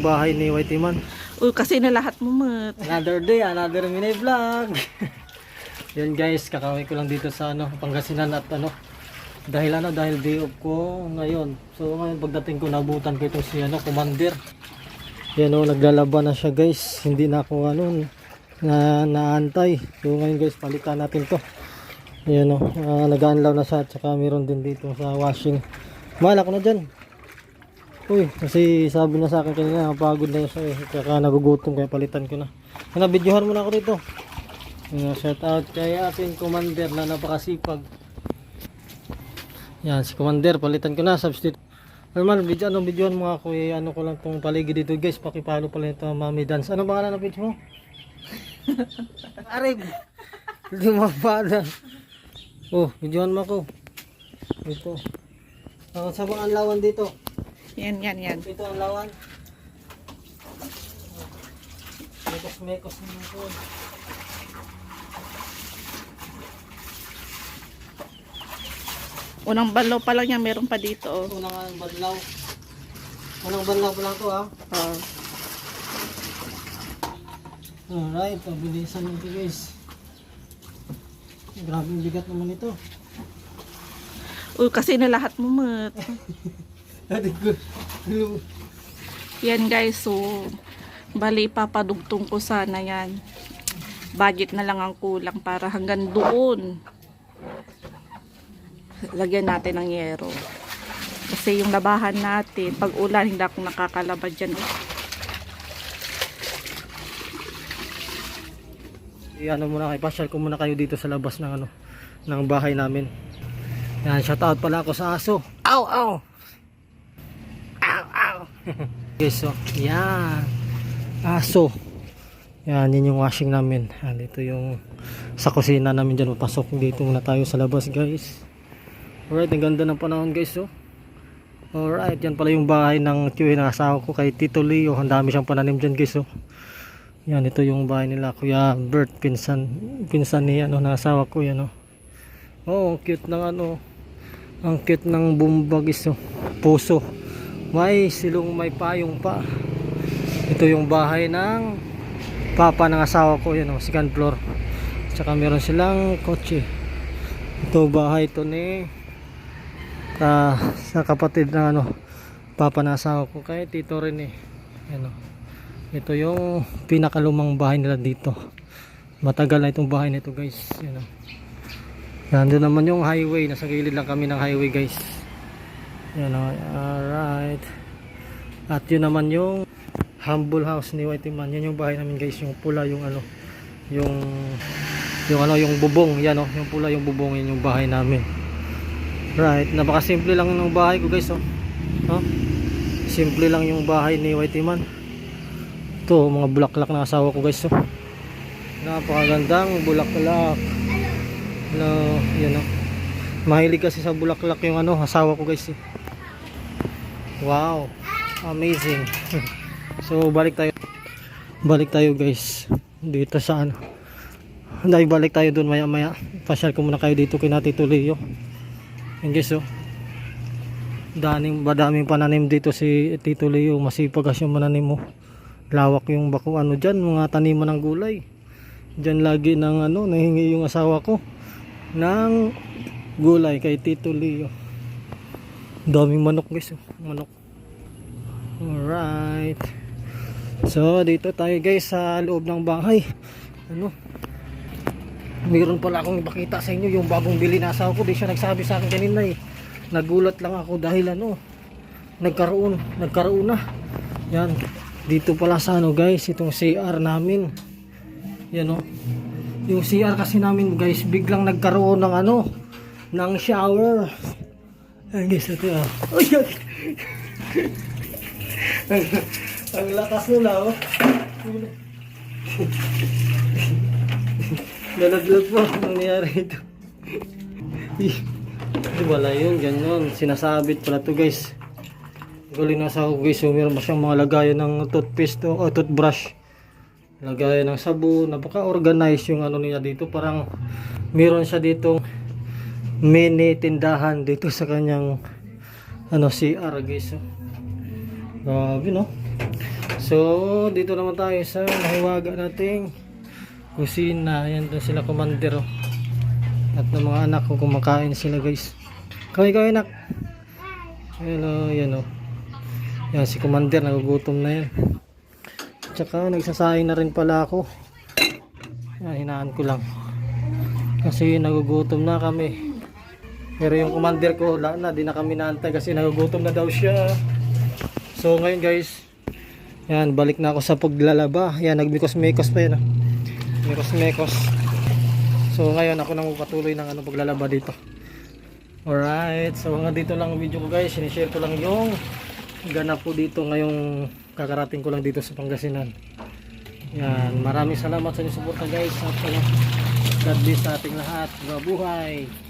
Bahay ni Whitey Man. Uy, kasi na lahat mo, mat. Another day, another mini vlog. Yan guys, kakawin ko lang dito sa ano, Pangasinan at ano. Dahil ano, dahil day off ko ngayon. So ngayon pagdating ko nabutan ko ito si ano, commander. Yan o, naglalaban na siya guys. Hindi na ako ano, na naantay. So ngayon guys, palitan natin to. Yan o, uh, nag-unlaw na siya at saka meron din dito sa washing. Malak ko na dyan. Uy, kasi sabi na sa akin kanina, napagod na siya eh. Kaya nagugutom kaya palitan ko na. Ano, videohan mo na ako dito. Uh, shout out kay ating commander na napakasipag. Yan, si commander, palitan ko na, substitute. Normal, video, ano, videohan mo ako eh, ano ko lang tong paligid dito guys, pakipalo pala ito, mami dance. Ano pangalan ng video mo? Arib! Hindi mo pada. Oh, videohan mo ako. Ito. Sa mga lawan dito. Yan, yan, yan. Ito ang lawan. Mekos-mekos naman po. Unang balaw pa lang yan, meron pa dito. Oh. Ito na nga ang banlaw. Unang banlaw pa lang to ha. Oh. Alright, pabilisan nito guys. Grabe yung bigat naman ito. Uy, kasi na lahat mo, mat. Ko. Yan guys, so bali papadugtong ko sana yan. Budget na lang ang kulang para hanggang doon. Lagyan natin ng yero. Kasi yung labahan natin, pag ulan, hindi ako nakakalabad dyan. oh. I-ano muna kay pasyal ko muna kayo dito sa labas ng ano ng bahay namin. Yan, shout out pala ako sa aso. Ow. Ow, ow. yes, so, yan. Aso. Yan, yun yung washing namin. Yan, dito yung sa kusina namin dyan. Papasok dito muna tayo sa labas, guys. Alright, ang ganda ng panahon, guys, oh. Alright, yan pala yung bahay ng tiyo ng asawa ko kay Tito Leo. Ang dami siyang pananim dyan, guys, oh. Yan, ito yung bahay nila, Kuya Bert, pinsan, pinsan ni ano, ng asawa ko, yan, oh. Oh, cute ng ano, ang cute ng bumbagis, oh. Puso. May silong may payong pa. Ito yung bahay ng papa ng asawa ko, yan, oh, second floor. Tsaka meron silang kotse. Ito bahay to ni ah, sa kapatid ng ano, papa ng asawa ko, kay tito rin eh. Yan, oh. Ito yung pinakalumang bahay nila dito. Matagal na itong bahay nito guys. Yan o. Nandun naman yung highway. Nasa gilid lang kami ng highway guys. Yan o. Alright. At yun naman yung humble house ni Whitey Man. Yan yung bahay namin guys. Yung pula yung ano. Yung yung ano yung bubong. Yan o. Yung pula yung bubong. Yan yung bahay namin. Right. Napakasimple lang ng bahay ko guys o. Oh. Simple lang yung bahay ni Whitey Man ito mga bulaklak na asawa ko guys oh. napakagandang bulaklak hello yan oh. mahilig kasi sa bulaklak yung ano asawa ko guys eh. Wow. Amazing. So balik tayo. Balik tayo guys. Dito sa ano. Dahil balik tayo dun maya maya pasyal ko muna kayo dito kay Tito Leo yan guys oh. Daming badaming pananim dito si Tito Leo. Masipag kasi yung mananim mo lawak yung bako. Ano dyan mga taniman ng gulay. Dyan lagi ng ano nahingi yung asawa ko ng gulay kay Tito Leo daming manok guys oh. manok. Alright. So dito tayo guys sa loob ng bahay. Ano? Mayroon pala akong ipakita sa inyo yung bagong bili na asawa ko. Di siya nagsabi sa akin kanina eh. Nagulat lang ako dahil ano nagkaroon nagkaroon na. Yan. Dito pala sa ano guys itong CR namin. Yan o yung CR kasi namin guys biglang nagkaroon ng ano ng shower ay guys ito ah oh, ang, ang lakas nila oh nalaglag po ang nangyari ito wala yun, ganyan. Sinasabit pala to guys. Galing na sa ako guys. So, meron pa siyang mga lagayan ng toothpaste o toothbrush. Lagayan ng sabon. Napaka-organize yung ano niya dito. Parang meron siya ditong mini tindahan dito sa kanyang ano CR guys. So. Grabe no. So, dito naman tayo sa nahiwaga nating kusina. Ayan doon sila commander. Oh. At ng mga anak ko kumakain sila guys. Kaway kaway anak. Hello, yan oh. Yan si commander nagugutom na yan. Tsaka nagsasaing na rin pala ako. Yan, hinaan ko lang. Kasi nagugutom na kami. Pero yung commander ko, wala na, di na kami naantay kasi nagugutom na daw siya. So ngayon guys, yan, balik na ako sa paglalaba. Yan, nagmikos-mikos pa yan. ah. Mikos-mikos. So ngayon ako nang patuloy ng ano paglalaba dito. Alright, so hanggang dito lang ang video ko guys. Sinishare ko lang yung ganap po dito ngayong kakarating ko lang dito sa Pangasinan. Yan, maraming salamat sa inyong suporta guys. At ano, God bless sa ating lahat. Mabuhay!